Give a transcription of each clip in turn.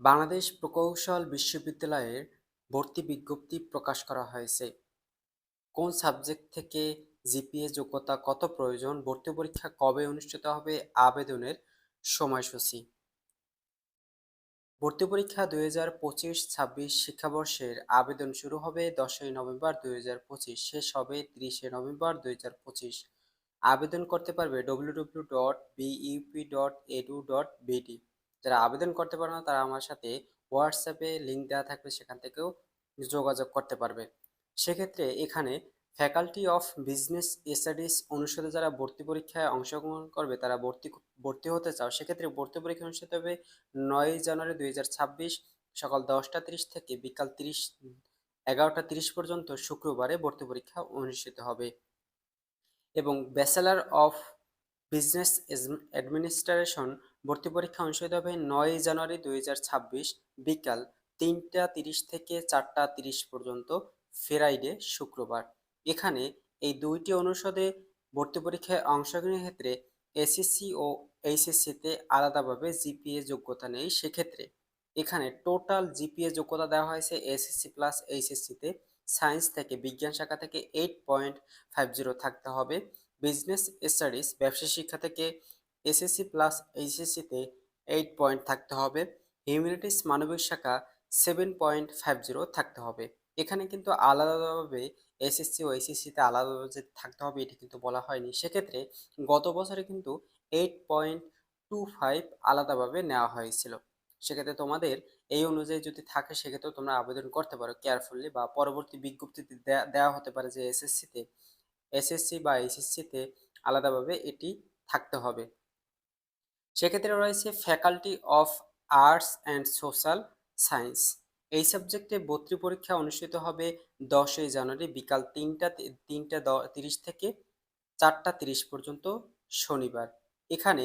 বাংলাদেশ প্রকৌশল বিশ্ববিদ্যালয়ের ভর্তি বিজ্ঞপ্তি প্রকাশ করা হয়েছে। কোন সাবজেক্ট থেকে জিপিএ যোগ্যতা কত প্রয়োজন, ভর্তি পরীক্ষা কবে অনুষ্ঠিত হবে, আবেদনের সময়সূচি। ভর্তি পরীক্ষা দুই হাজার পঁচিশ ছাব্বিশ শিক্ষাবর্ষের আবেদন শুরু হবে দশই নভেম্বর দুই হাজার পঁচিশ, শেষ হবে তিরিশে নভেম্বর দুই হাজার পঁচিশ। আবেদন করতে পারবে W W dot BUP dot edu dot BD যারা আবেদন করতে পারে না, তারা আমার সাথে হোয়াটসঅ্যাপে লিঙ্ক দেওয়া থাকবে, সেখান থেকেও যোগাযোগ করতে পারবে। সেক্ষেত্রে এখানে ফ্যাকাল্টি অফ বিজনেস স্টাডিজ অনুষদে যারা ভর্তি পরীক্ষায় অংশগ্রহণ করবে, তারা ভর্তি ভর্তি হতে চাও, সেক্ষেত্রে ভর্তি পরীক্ষা অনুষ্ঠিত হবে নয় জানুয়ারি দুই হাজার ছাব্বিশ সকাল দশটা তিরিশ থেকে বিকাল তিরিশ, এগারোটা তিরিশ পর্যন্ত শুক্রবারে ভর্তি পরীক্ষা অনুষ্ঠিত হবে। এবং ব্যাচেলার অফ বিজনেস অ্যাডমিনিস্ট্রেশন ভর্তি পরীক্ষা অনুষ্ঠিত হবে নয় জানুয়ারি দুই হাজার ছাব্বিশ বিকাল তিনটা তিরিশ থেকে চারটা তিরিশ পর্যন্ত ফ্রাইডে শুক্রবার। এখানে এই দুইটি অনুষদে ভর্তি পরীক্ষায় অংশগ্রহণের ক্ষেত্রে এসএসসি ও এইচএসসিতে আলাদাভাবে জিপিএ যোগ্যতা নেই সেক্ষেত্রে। এখানে টোটাল জিপিএ যোগ্যতা দেওয়া হয়েছে এসএসসি প্লাস এইচএসসিতে সায়েন্স থেকে বিজ্ঞান শাখা থেকে এইট পয়েন্ট ফাইভ জিরো থাকতে হবে। বিজনেস স্টাডিজ, ব্যবসা শিক্ষা থেকে এসএসসি প্লাস এইচএসসিতে এইট পয়েন্ট থাকতে হবে। হিউম্যানিটিস মানবিক শাখা সেভেন পয়েন্ট ফাইভ জিরো থাকতে হবে। এখানে কিন্তু আলাদাভাবে এসএসসি ও এইচএসসিতে আলাদাভাবে যে থাকতে হবে, এটি কিন্তু বলা হয়নি। সেক্ষেত্রে গত বছরে কিন্তু এইট পয়েন্ট টু ফাইভ আলাদাভাবে নেওয়া হয়েছিল। সেক্ষেত্রে তোমাদের এই অনুযায়ী যদি থাকে, সেক্ষেত্রেও তোমরা আবেদন করতে পারো কেয়ারফুলি বা পরবর্তী বিজ্ঞপ্তিতে দেওয়া হতে পারে যে এসএসসিতে এসএসসি বা এইচএসসিতে আলাদাভাবে এটি থাকতে হবে। সেক্ষেত্রে রয়েছে faculty of arts and social science এই সাবজেক্টে ভর্তি পরীক্ষা অনুষ্ঠিত হবে দশই জানুয়ারি বিকাল তিনটা তিনটা তিরিশ থেকে চারটা তিরিশ পর্যন্ত শনিবার। এখানে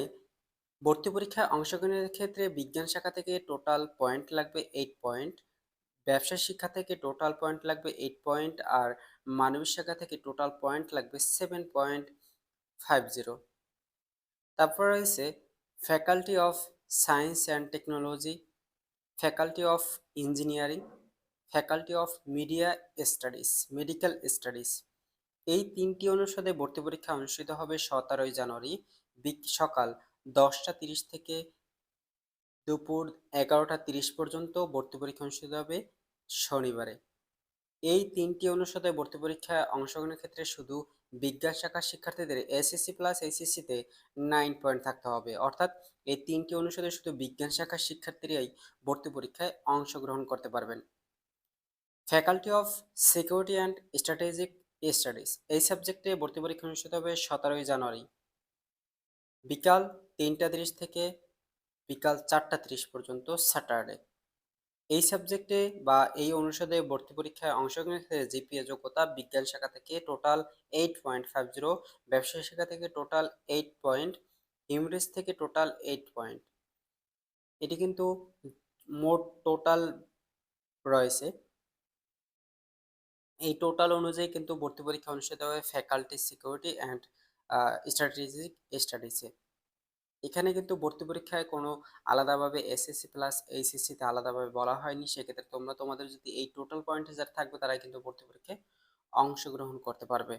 ভর্তি পরীক্ষায় অংশগ্রহণের ক্ষেত্রে বিজ্ঞান শাখা থেকে টোটাল পয়েন্ট লাগবে এইট পয়েন্ট ব্যবসা শিক্ষা থেকে টোটাল পয়েন্ট লাগবে এইট পয়েন্ট আর মানবিক শাখা থেকে টোটাল পয়েন্ট লাগবে সেভেন পয়েন্ট ফাইভ জিরো তারপর রয়েছে faculty of science and technology faculty of engineering faculty of media studies medical studies এই তিনটি অনুষদে ভর্তি পরীক্ষা অনুষ্ঠিত হবে সতেরোই জানুয়ারি সকাল দশটা তিরিশ থেকে দুপুর এগারোটা তিরিশ পর্যন্ত ভর্তি পরীক্ষা অনুষ্ঠিত হবে শনিবারে। এই তিনটি অনুষদে ভর্তি পরীক্ষায় অংশগ্রহণের ক্ষেত্রে শুধু বিজ্ঞান শাখার শিক্ষার্থীদের এসএসসি প্লাস এইচএসসিতে নাইন পয়েন্ট থাকতে হবে। অর্থাৎ এই তিনটি অনুষদে শুধু বিজ্ঞান শাখার শিক্ষার্থীরাই ভর্তি পরীক্ষায় অংশগ্রহণ করতে পারবেন। Faculty of security and strategic studies এই সাবজেক্টে ভর্তি পরীক্ষা অনুষ্ঠিত হবে সতেরোই জানুয়ারি। বিকাল তিনটা তিরিশ থেকে বিকাল চারটা তিরিশ পর্যন্ত স্যাটারডে এই সাবজেক্টে বা এই অনুষদে ভর্তি পরীক্ষায় অংশগ্রহণের ক্ষেত্রে জিপিএ যোগ্যতা, বিজ্ঞান শাখা থেকে total eight point five zero ব্যবসায়ী শাখা থেকে টোটাল এইট পয়েন্ট ইংরেজ থেকে টোটাল এইট পয়েন্ট এটি কিন্তু মোট টোটাল রয়েছে। এই টোটাল অনুযায়ী কিন্তু ভর্তি পরীক্ষা অনুষ্ঠিত হবে ফ্যাকাল্টি সিকিউরিটি অ্যান্ড স্ট্র্যাটেজিক স্টাডিজে এখানে কিন্তু ভর্তি পরীক্ষায় কোনো আলাদাভাবে এসএসসি প্লাস এইচএসসিতে আলাদাভাবে বলা হয়নি। সেক্ষেত্রে তোমরা তোমাদের যদি এই টোটাল পয়েন্ট থাকবে তারা কিন্তু ভর্তি পরীক্ষায় অংশগ্রহণ করতে পারবে।